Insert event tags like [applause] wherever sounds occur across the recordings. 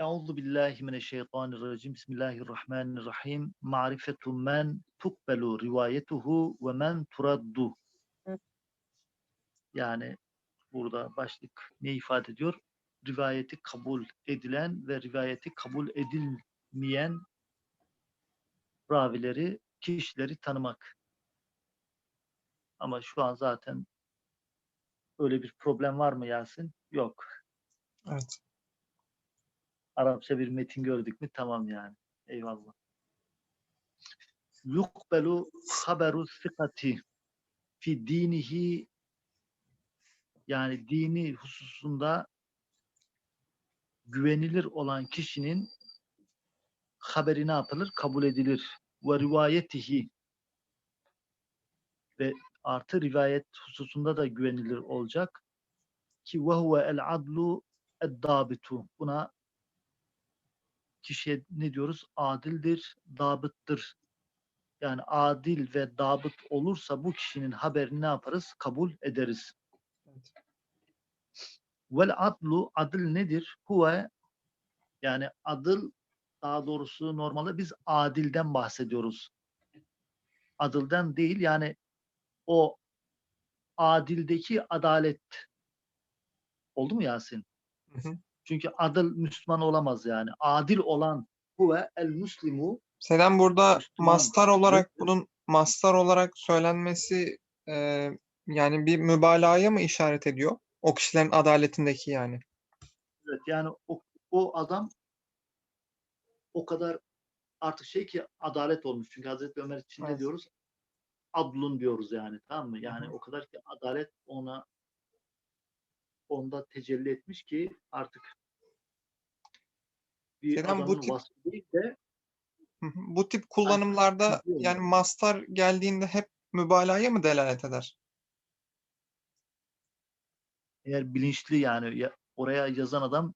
Euzu billahi mineşşeytanirracim. Bismillahirrahmanirrahim. Ma'rifetu men tukbelu rivayetuhu ve men turaddu. Yani burada başlık ne ifade ediyor? Rivayeti kabul edilen ve rivayeti kabul edilmeyen ravileri, kişileri tanımak. Ama şu an zaten öyle bir problem var mı Yasin? Yok. Evet. Arapça bir metin gördük mü tamam yani. Eyvallah. Yukbelu haberu sıkati fi dinihi yani dini hususunda güvenilir olan kişinin haberi ne yapılır? Kabul edilir. Ve rivayetihi ve artı rivayet hususunda da güvenilir olacak. Ki ve huve el adlu eddabitu. Buna kişiye ne diyoruz? Adildir, dabıttır. Yani adil ve dabıt olursa bu kişinin haberini ne yaparız? Kabul ederiz. Evet. Vel adlu, adil nedir? Huve yani adıl daha doğrusu normalde biz adilden bahsediyoruz. Adılden değil yani o adildeki adalet. Oldu mu Yasin? Hı hı. Çünkü adıl Müslüman olamaz yani. Adil olan huve el muslimu Selam burada Müslüman. mastar olarak bunun mastar olarak söylenmesi e, yani bir mübalağaya mı işaret ediyor? O kişilerin adaletindeki yani. evet yani o, o adam o kadar artık şey ki adalet olmuş. Çünkü Hazreti Ömer için ne Evet. diyoruz? Adlun diyoruz yani tamam mı? Yani hı. o kadar ki adalet ona onda tecelli etmiş ki artık bir Selam, bu tip- değil de. Bu tip kullanımlarda biliyorum. yani mastar geldiğinde hep mübalağaya mı delalet eder? eğer bilinçli yani ya- oraya yazan adam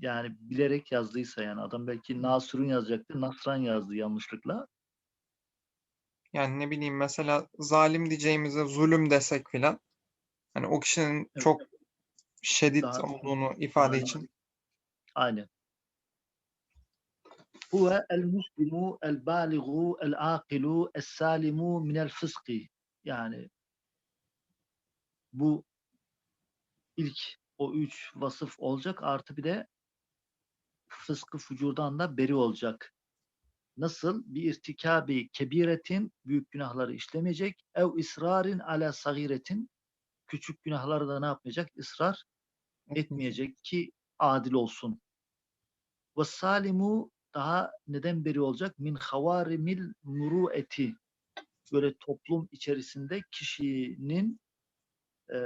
yani bilerek yazdıysa yani adam belki Nasır'ın yazacaktı. Nasran yazdı yanlışlıkla. Yani ne bileyim mesela zalim diyeceğimize zulüm desek filan. Hani o kişinin Evet. çok şiddet olduğunu ifade Aynen. için. Aynen. Huve el muslimu el baligu el aqilu es salimu minel fıski. Yani bu ilk o üç vasıf olacak artı bir de fıskı fucurdan da beri olacak. Nasıl? Bir irtikabi kebiretin büyük günahları işlemeyecek. Ev israrin ala sagiretin küçük günahları da ne yapmayacak? Israr etmeyecek ki adil olsun. Ve salimu daha neden beri olacak? Min havarimil murueti. Böyle toplum içerisinde kişinin e,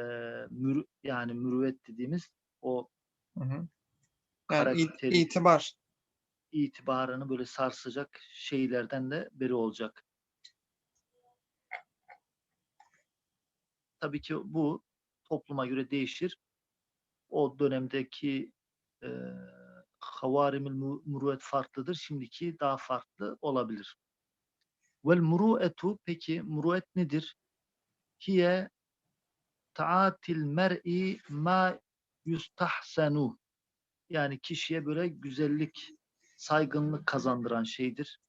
mürü, yani mürüvvet dediğimiz o Hı hı. Yani it- itibar. itibarını böyle sarsacak şeylerden de beri olacak. Tabii ki bu topluma göre değişir. O dönemdeki e, havarimil mu- muruet farklıdır. Şimdiki daha farklı olabilir. Vel muruetu peki muruet nedir? Hiye taatil mer'i ma yustahsenu yani kişiye böyle güzellik, saygınlık kazandıran şeydir.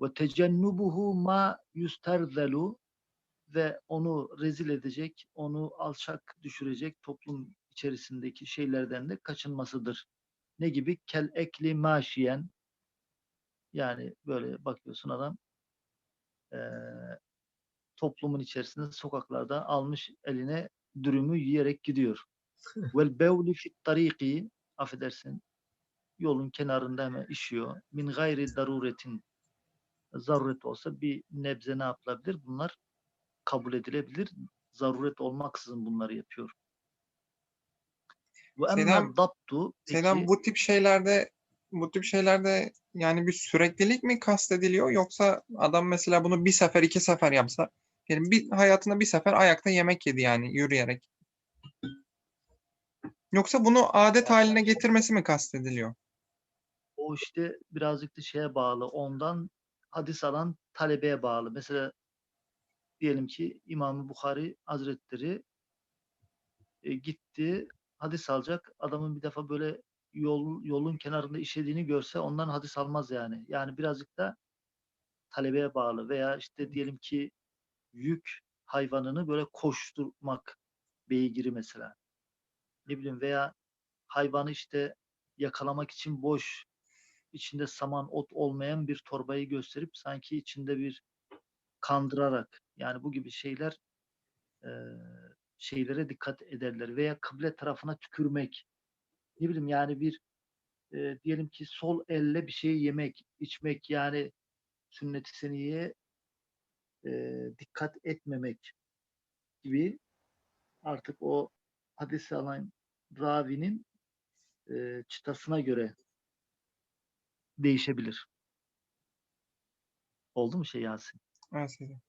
Ve tecennubuhu ma yusterzelu ve onu rezil edecek, onu alçak düşürecek toplum içerisindeki şeylerden de kaçınmasıdır. Ne gibi? Kel ekli maşiyen yani böyle bakıyorsun adam eee, toplumun içerisinde sokaklarda almış eline dürümü yiyerek gidiyor. [laughs] Vel bevli fit tariki affedersin yolun kenarında hemen işiyor. Min gayri daruretin zaruret olsa bir nebze ne yapılabilir? Bunlar kabul edilebilir. Zaruret olmaksızın bunları yapıyor. Daptu Selam peki bu tip şeylerde bu tip şeylerde yani bir süreklilik mi kastediliyor yoksa adam mesela bunu bir sefer iki sefer yapsa yani bir hayatında bir sefer ayakta yemek yedi yani yürüyerek. Yoksa bunu adet haline getirmesi mi kastediliyor? o işte birazcık da şeye bağlı. Ondan hadis alan talebeye bağlı. Mesela diyelim ki İmam-ı Bukhari Hazretleri e, gitti hadis alacak. Adamın bir defa böyle yol, yolun kenarında işlediğini görse ondan hadis almaz yani. Yani birazcık da talebeye bağlı veya işte diyelim ki yük hayvanını böyle koşturmak beygiri mesela. Ne bileyim veya hayvanı işte yakalamak için boş içinde saman ot olmayan bir torbayı gösterip sanki içinde bir kandırarak yani bu gibi şeyler eee, şeylere dikkat ederler veya kıble tarafına tükürmek ne bileyim yani bir eee, diyelim ki sol elle bir şey yemek içmek yani sünnet-i seniyeye eee, dikkat etmemek gibi artık o hadisi alan ravinin eee, çıtasına göre değişebilir. Oldu mu şey Yasin? Hocam.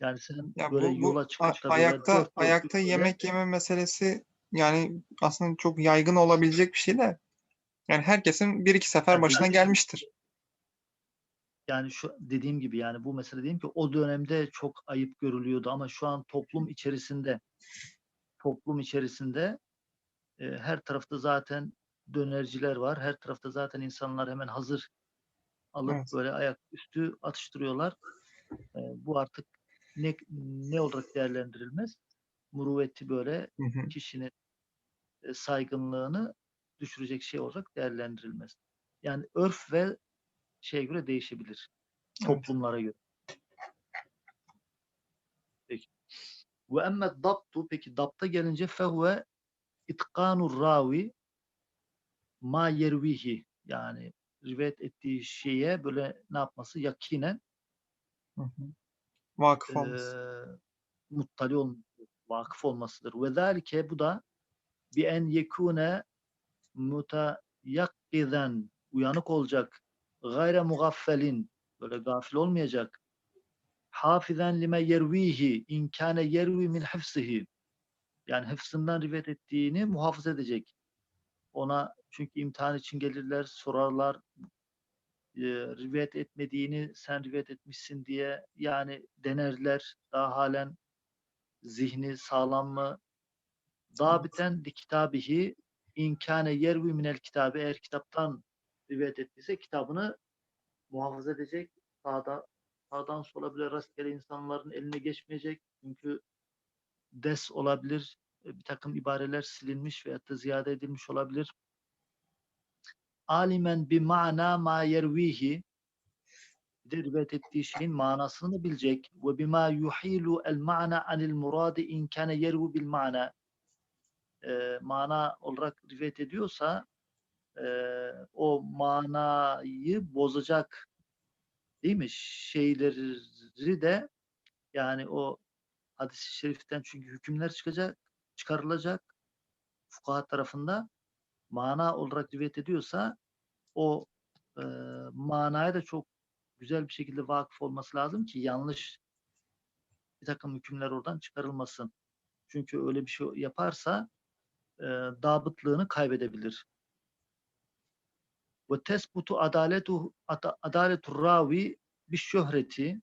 Yani sen Ya böyle bu, bu yola a- çıkıp da böyle ayakta dört dörtlük ayakta böyle yemek yeme meselesi yani aslında çok yaygın olabilecek bir şey de yani herkesin bir iki sefer Yani başına gibi- gelmiştir. yani şu dediğim gibi yani bu mesele diyeyim ki o dönemde çok ayıp görülüyordu ama şu an toplum içerisinde toplum içerisinde e, her tarafta zaten dönerciler var. Her tarafta zaten insanlar hemen hazır alıp Evet. böyle ayaküstü atıştırıyorlar. E, bu artık ne ne olarak değerlendirilmez? Muruvveti böyle Hı hı. kişinin e, saygınlığını düşürecek şey olarak değerlendirilmez. Yani örf ve şeye göre değişebilir. Evet. Toplumlara göre. Peki. Ve emme dabtu peki dabta gelince fehuve itkanur ravi ma yervihi yani rivayet ettiği şeye böyle ne yapması yakinen Hı hı. Vakıf e, olması. muttali olması, vakıf olmasıdır. Ve zalike bu da bi en yekune mutayakkizen uyanık olacak gayre mugaffelin böyle gafil olmayacak hafizen lime yervihi in kâne yervi min hıfsihi yani hıfzından rivayet ettiğini muhafaza edecek. Ona çünkü imtihan için gelirler, sorarlar. E, rivayet etmediğini sen rivayet etmişsin diye yani denerler. Daha halen zihni sağlam mı? Dabiten li kitabihi in kâne yervi minel kitabı eğer kitaptan rivayet ettiyse kitabını muhafaza edecek. Sağda, sağdan sola bile rastgele insanların eline geçmeyecek. Çünkü des olabilir. Bir takım ibareler silinmiş veyahut da ziyade edilmiş olabilir. Alimen bi mana ma yervihi rivayet ettiği şeyin manasını bilecek. Ve bima yuhilu el ma'na anil muradi in kana yervu bil ma'na. Ee, mana olarak rivayet ediyorsa e, o manayı bozacak değil mi? Şeyleri de yani o hadis-i şeriften çünkü hükümler çıkacak, çıkarılacak fukaha tarafında mana olarak rivayet ediyorsa o e, manaya da çok güzel bir şekilde vakıf olması lazım ki yanlış bir takım hükümler oradan çıkarılmasın. Çünkü öyle bir şey yaparsa e, dabıtlığını kaybedebilir. Ve tesbutu adaletu adaletu ravi bir şöhreti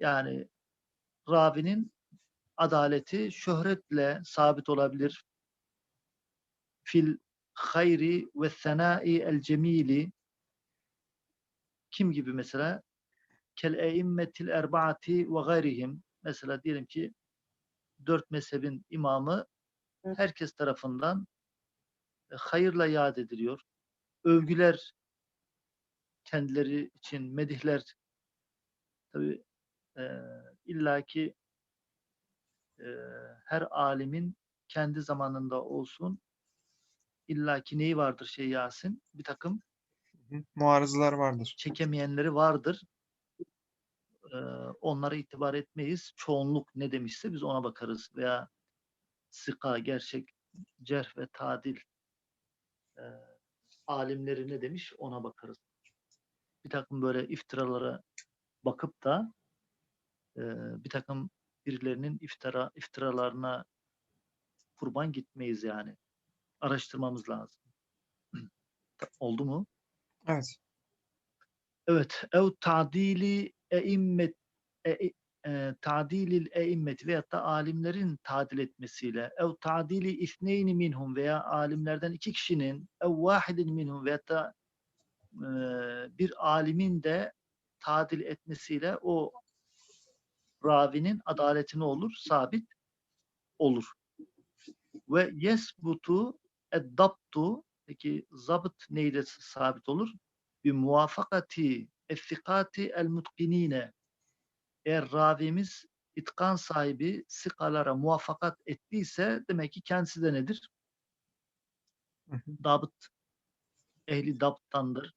yani ravinin adaleti şöhretle sabit olabilir. Fil hayri ve senai el cemili kim gibi mesela? Kel eimmetil erbaati ve gayrihim. Mesela diyelim ki dört mezhebin imamı herkes tarafından e, hayırla yad ediliyor. Övgüler kendileri için medihler. Tabi e, illaki e, her alimin kendi zamanında olsun illaki neyi vardır şey Yasin? Bir takım. Muarızlar vardır. çekemeyenleri vardır. Ee, onlara itibar etmeyiz. Çoğunluk ne demişse biz ona bakarız. Veya sika, gerçek, cerh ve tadil e, alimleri ne demiş ona bakarız. Bir takım böyle iftiralara bakıp da e, bir takım birilerinin iftira iftiralarına kurban gitmeyiz yani. Araştırmamız lazım. [clears throat] Oldu mu? Evet. Evet. Ev ta'dili eimmet e- e, ta'dilil e'immeti veyahut da alimlerin tadil etmesiyle ev ta'dili isneyni minhum veya alimlerden iki kişinin ev vahidin minhum veyahut da e, bir alimin de tadil etmesiyle o ravinin adaletine olur, sabit olur. Ve yesbutu eddabtu peki zabıt neyle sabit olur? Bir muvafakati effikati el mutkinine eğer ravimiz itkan sahibi sıkalara muvaffakat ettiyse demek ki kendisi de nedir? Dabıt ehli dabttandır.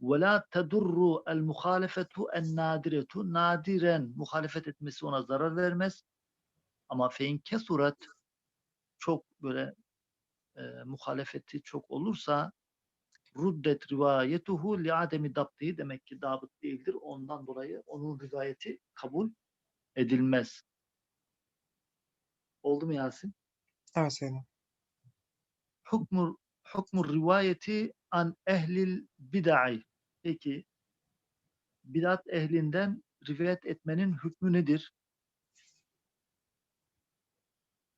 Ve la tedurru el muhalefetu en nadiretu nadiren muhalefet etmesi ona zarar vermez. Ama fein kesuret çok böyle e, muhalefeti çok olursa ruddet rivayetuhu li ademi dabtihi demek ki dabıt değildir. Ondan dolayı onun rivayeti kabul edilmez. Oldu mu Yasin? Evet Seyyidem. Hukmu hukmu rivayeti an ehlil bid'ai. Peki bidat ehlinden rivayet etmenin hükmü nedir?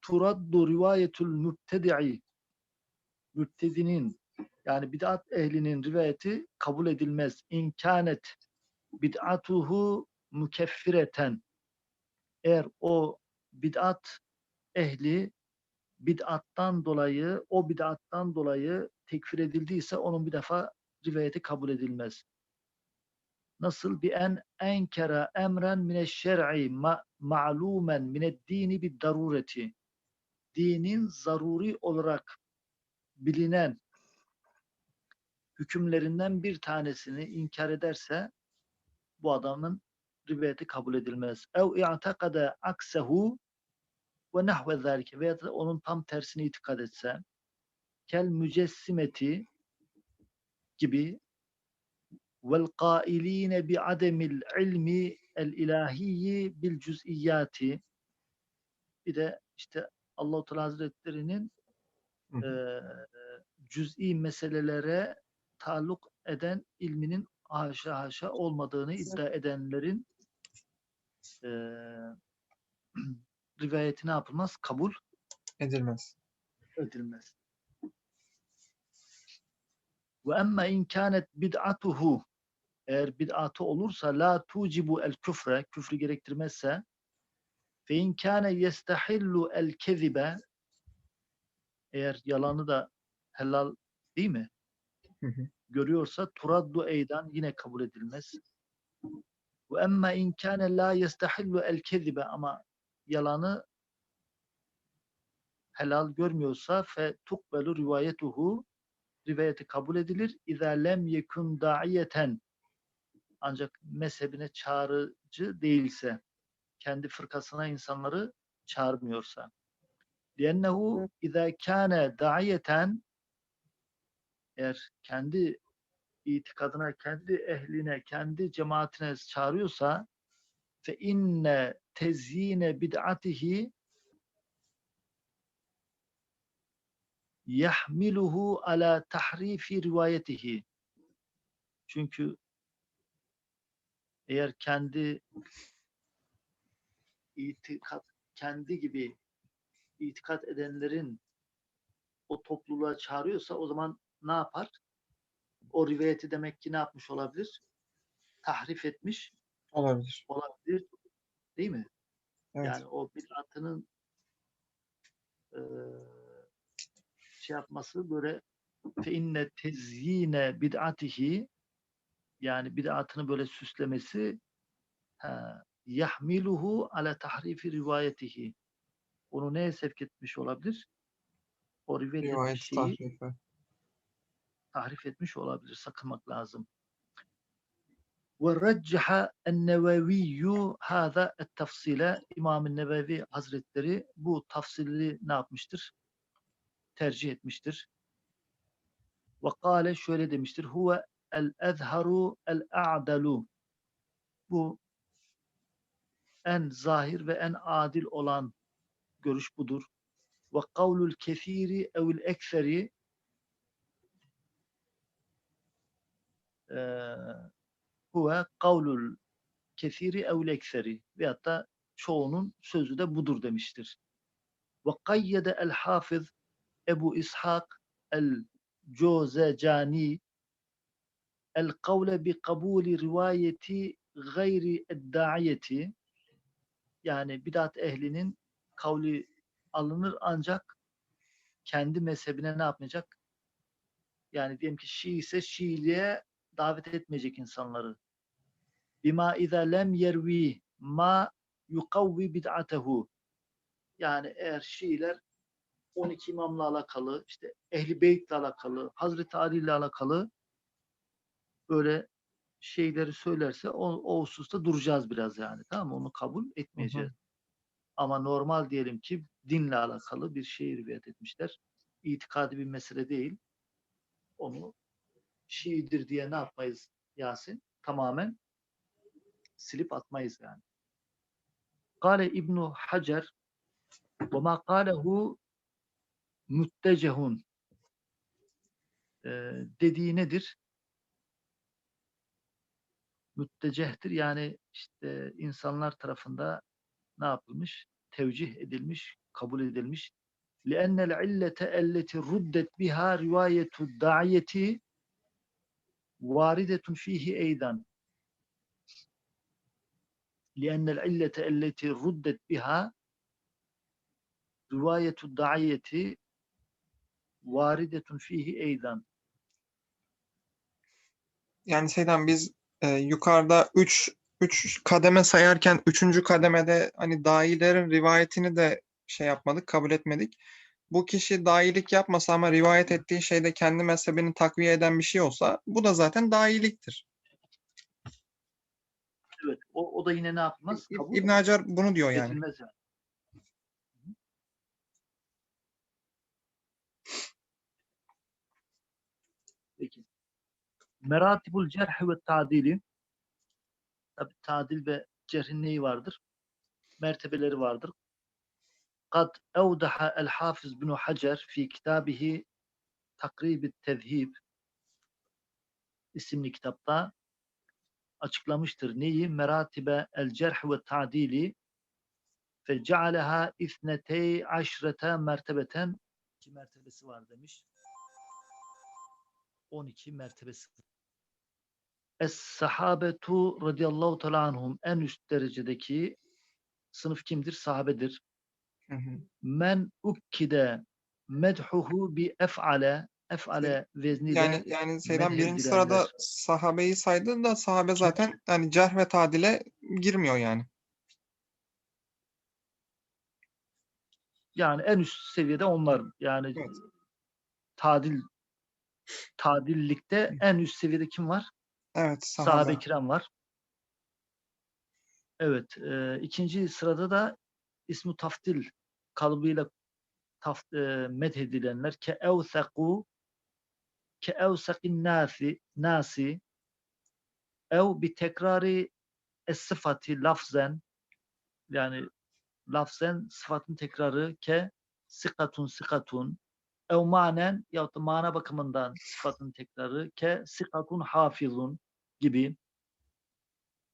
Turaddu rivayetul mübtedi'i. Mübtedinin yani bid'at ehlinin rivayeti kabul edilmez. İmkanet bid'atuhu mükeffireten. Eğer o bid'at ehli bid'attan dolayı, o bid'attan dolayı tekfir edildiyse onun bir defa rivayeti kabul edilmez. Nasıl bi en enkere emren mine şer'i ma, ma'lumen mine dini bir darureti. Dinin zaruri olarak bilinen hükümlerinden bir tanesini inkar ederse bu adamın rivayeti kabul edilmez. Ev i'takada aksehu ve nahve zâlike veya da onun tam tersini itikad etse kel mücessimeti gibi vel kailine bi ademil ilmi el ilahiyyi bil cüz'iyyati bir de işte Allah-u Teala Hazretleri'nin Eee cüz'i meselelere taalluk eden ilminin haşa haşa olmadığını iddia edenlerin eee [clears throat] rivayeti ne yapılmaz? Kabul Edilmez. edilmez. Ve emme in kânet bid'atuhu eğer bid'atı olursa la tucibu el küfre küfrü gerektirmezse fe in kâne yestahillu el kezibe eğer yalanı da helal değil mi? Hı hı. Görüyorsa turaddu eydan yine kabul edilmez. Ve emme in kâne la yestahillu el kezibe ama yalanı helal görmüyorsa fe tukbelu rivayetuhu rivayeti kabul edilir. İza lem yekun da'iyeten ancak mezhebine çağrıcı değilse kendi fırkasına insanları çağırmıyorsa. لِيَنَّهُ اِذَا كَانَ دَعِيَةً eğer kendi itikadına, kendi ehline, kendi cemaatine çağırıyorsa fe inne tezyine bid'atihi yahmiluhu ala tahrifi rivayetihi. Çünkü eğer kendi itikat kendi gibi itikat edenlerin o topluluğa çağırıyorsa o zaman ne yapar? O rivayeti demek ki ne yapmış olabilir? Tahrif etmiş Olabilir. olabilir. Değil mi? Evet. Yani o bid'atının eee şey yapması böyle fe inne tezyine bid'atihi yani bid'atını böyle süslemesi ha, yahmiluhu ala tahrifi rivayetihi onu neye sevk etmiş olabilir? O rivayet etmiş Rivayet şeyi tahrifi. tahrif etmiş olabilir. Sakınmak lazım. وَرَجَّحَ النَّوَوِيُّ هَذَا التَّفْصِيلَ İmam-ı Nevevi Hazretleri bu tafsili ne yapmıştır? Tercih etmiştir. وَقَالَ şöyle demiştir. Huve el-ezharu el-a'dalu Bu en zahir ve en adil olan görüş budur. Ve kavlul kefiri evil ekseri huve kavlul kesiri evl ekseri veyahut da çoğunun sözü de budur demiştir. Ve kayyede el hafız Ebu İshak el Cozecani el kavle bi kabuli rivayeti gayri edda'iyeti yani bidat ehlinin kavli alınır ancak kendi mezhebine ne yapmayacak? Yani diyelim ki Şii ise Şiiliğe davet etmeyecek insanları. Bima iza lem yervi ma yukavvi bid'atehu. Yani eğer Şiiler 12 imamla alakalı, işte Ehli Beyt'le alakalı, Hazreti Ali ile alakalı böyle şeyleri söylerse o, o hususta duracağız biraz yani. Tamam mı? Onu kabul etmeyeceğiz. Ama normal diyelim ki dinle alakalı bir şey rivayet etmişler. İtikadi bir mesele değil. Onu Şiidir diye ne yapmayız Yasin? Tamamen silip atmayız yani. Kale İbnu Hacer ve ma kalehu müttecehun Ee, dediği nedir? Müttecehtir yani işte insanlar tarafında ne yapılmış? Tevcih edilmiş, kabul edilmiş. لأن العلة التي ردت بها رواية الداعية واردة فيه أيضا لأن العلة التي ردت بها رواية الداعية واردة فيه أيضا Yani Seydan biz e, yukarıda 3 3 kademe sayarken 3. kademede hani dahilerin rivayetini de şey yapmadık, kabul etmedik. Bu kişi dahilik yapmasa ama rivayet ettiği şeyde kendi mezhebini takviye eden bir şey olsa bu da zaten dahiliktir. Evet, o, o da yine ne yapmaz? Kabul İbn Hacer bunu diyor yani. yani. Peki. Meratibul cerh ve tadili tabi tadil ve cerhin vardır? Mertebeleri vardır. Kad evdaha el hafiz bin Hacer fi kitabihi Takrib Tezhib isimli kitapta açıklamıştır. Neyi? Meratibe el cerh ve tadili fe cealeha ithnetey aşrete mertebeten iki mertebesi var demiş. 12 mertebesi. Es-sahabetu radıyallahu teala anhum en üst derecedeki sınıf kimdir? Sahabedir. Hı hı. Men ukkide medhuhu bi ef'ale ef'ale vezniyle Yani yani medh birinci sırada sahabeyi saydın da sahabe zaten yani cerh ve tadile girmiyor yani. Yani en üst seviyede onlar. Yani Evet. tadil tadillikte en üst seviyede kim var? Evet sahabe. kiram var. Evet. E, ikinci sırada da ismu taftil kalıbıyla taf, e, medhedilenler ke evseku ke evsekin nasi nasi ev bi tekrari es sıfati lafzen yani lafzen sıfatın tekrarı ke sikatun sikatun ev manen yahut da mana bakımından sıfatın tekrarı ke sikatun hafizun gibi.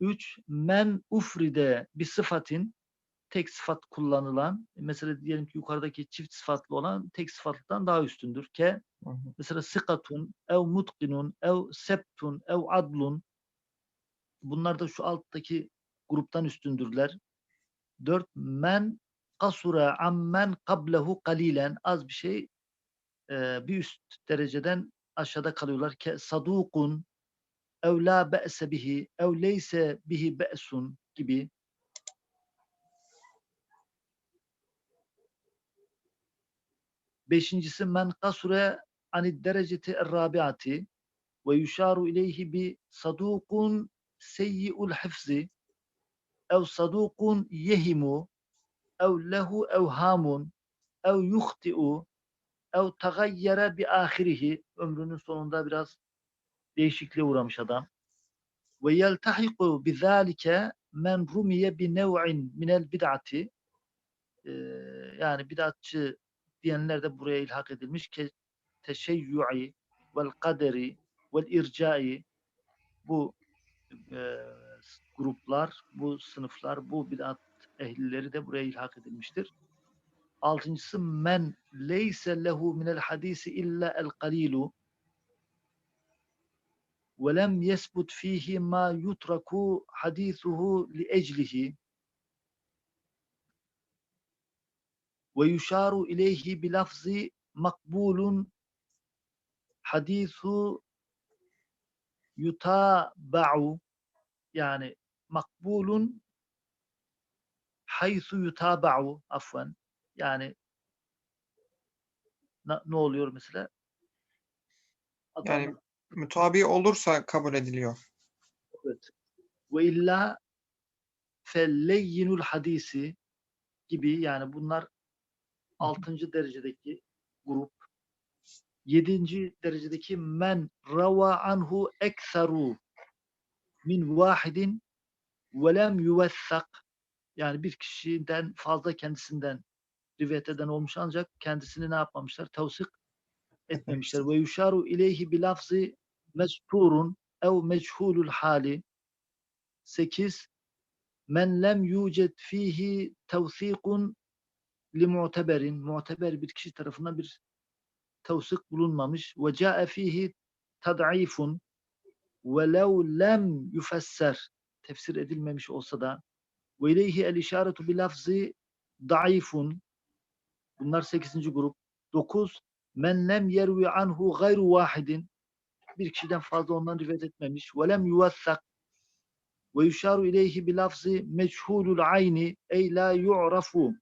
Üç, men ufride bir sıfatin tek sıfat kullanılan, mesela diyelim ki yukarıdaki çift sıfatlı olan tek sıfatlıdan daha üstündür. Ke Hı hı. mesela sıkatun, ev mutkinun, ev septun, ev adlun. Bunlar da şu alttaki gruptan üstündürler. Dört, men kasura ammen kablehu kalilen. Az bir şey e, bir üst dereceden aşağıda kalıyorlar. Ke sadukun, ev la be'se bihi, ev leyse bihi be'sun gibi. Beşincisi men kasure ani dereceti rabiati ve yuşaru ileyhi bi sadukun seyyi'ul hifzi ev sadukun yehimu ev lehu evhamun ev yuhti'u ev tagayyere bi ahirihi ömrünün sonunda biraz değişikliğe uğramış adam. Ve yeltahiku bizalike men rumiye bi nev'in minel bid'ati Ee, yani bid'atçı diyenler de buraya ilhak edilmiş ki teşeyyu'i vel kaderi vel ircai bu e, gruplar, bu sınıflar, bu bid'at ehlileri de buraya ilhak edilmiştir. Altıncısı men leyse lehu minel hadisi illa el qalilu ma yutraku hadisuhu li eclihi ve yuşaru ileyhi bi lafzi makbulun hadisu yutaba'u yani makbulun haythu yutaba'u afwan yani na- ne oluyor mesela? Yani Adam- mütabi olursa kabul ediliyor. Evet. Ve illa felleyyinul hadisi gibi yani bunlar altıncı derecedeki grup. Yedinci derecedeki men rava anhu ekseru min vahidin ve lem yuvessak yani bir kişiden fazla kendisinden rivayet eden olmuş ancak kendisini ne yapmamışlar? Tevsik etmemişler. Ve yuşaru ileyhi bi lafzi mesturun ev meçhulul hali. 8 men lem yuced fihi tevsikun li mu'teberin. Mu'teber bir kişi tarafından bir tevsik bulunmamış. Ve ca'e fihi tad'ifun. Ve lev lem yufesser. Tefsir edilmemiş olsa da. Ve ileyhi el işaretu bi lafzi da'ifun. Bunlar 8. grup. 9 men lem yervi anhu gayru vahidin bir kişiden fazla ondan rivayet etmemiş. ve lem ve yuşaru ileyhi bi lafzi meçhulul ayni ey la yu'rafu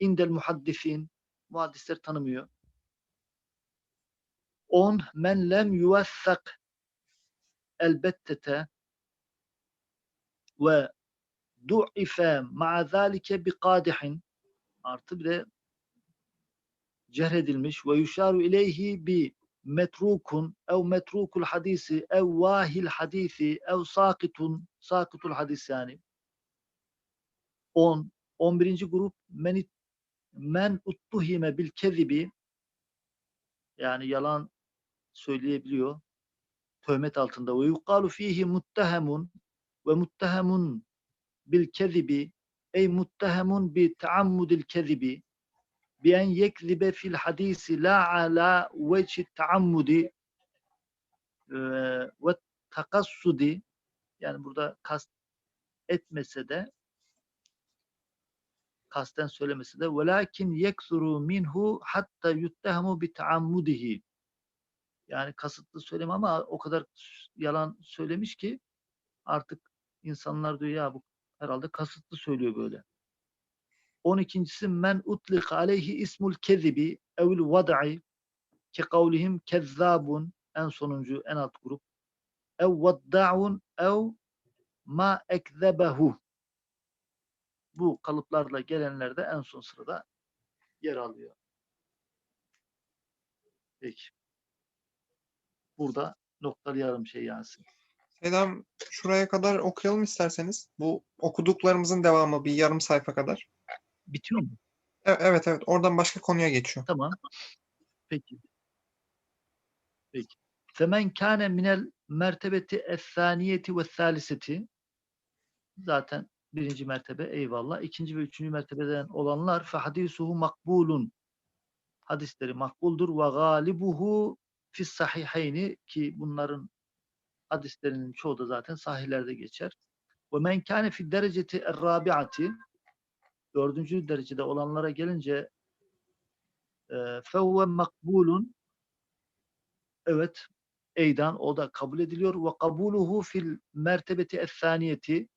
indel muhaddisin muhaddisler tanımıyor. 10 men lem yuvessak elbettete ve du'ife ma'a zalike bi kadihin artı bir de cerh ve yuşaru ileyhi bi metrukun ev metrukul hadisi ev vahil hadisi ev sakitun sakitul hadis yani. 10 11. grup men men uttuhime bil kezibi. Yani yalan söyleyebiliyor. Töhmet altında. Ve yukalu fihi muttahemun ve muttahemun bil kezibi. Ey muttahemun bi taammudil kezibi bi en yekzibe fil hadisi la ala veci taammudi ve takassudi yani burada kast etmese de kasten söylemese de velakin yeksuru minhu hatta yuttehemu bi taammudihi yani kasıtlı söyleme ama o kadar yalan söylemiş ki artık insanlar diyor ya bu herhalde kasıtlı söylüyor böyle. 12.si men utlik aleyhi ismul kezibi evil vad'i ki kavlihim kezzabun en sonuncu en alt grup ev vadda'un ev ma ekzebehu bu kalıplarla gelenler de en son sırada yer alıyor. Peki. Burada noktalayalım şey Yasin. Selam şuraya kadar okuyalım isterseniz. Bu okuduklarımızın devamı bir yarım sayfa kadar. Bitiyor mu? E- Evet evet oradan başka konuya geçiyor. Tamam. Peki. Peki. Femen kâne minel mertebeti es-saniyeti ve saliseti zaten birinci mertebe eyvallah. ikinci ve üçüncü mertebeden olanlar fe hadisuhu makbulun hadisleri makbuldur ve galibuhu fis sahiheyni ki bunların hadislerinin çoğu da zaten sahihlerde geçer. Ve men kâne fi dereceti er-rabi'ati dördüncü derecede olanlara gelince e, fevve makbulun evet eydan o da kabul ediliyor ve kabuluhu fil mertebeti es-saniyeti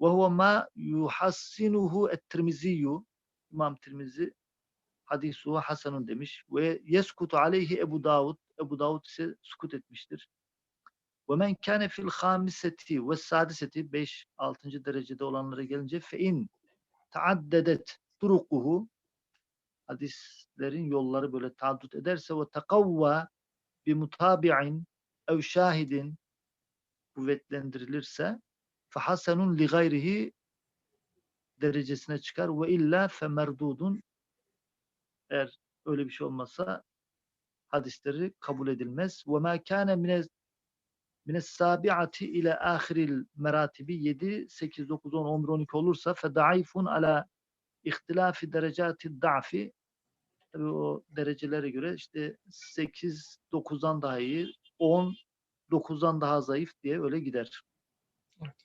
ve huve ma yuhassinuhu et-Tirmiziyyu İmam Tirmizi hadisuhu hasanun demiş ve yeskutu aleyhi Ebu Davud Ebu Davud ise sukut etmiştir. Ve men kâne fil hamiseti ve sadiseti 5 6. derecede olanlara gelince fe in taaddedet turukuhu hadislerin yolları böyle taaddut ederse ve takavva bi mutabi'in ev şahidin kuvvetlendirilirse fehasenun li gayrihi derecesine çıkar ve illa femerdudun eğer öyle bir şey olmazsa hadisleri kabul edilmez. Ve ma kana mine Mine sabi'ati ile ahiril meratibi 7, 8, 9, 10, 11, 12 olursa fedaifun ala ihtilafi derecati da'fi Tabii o derecelere göre işte 8, 9'dan daha iyi, 10, 9'dan daha zayıf diye öyle gider. Evet.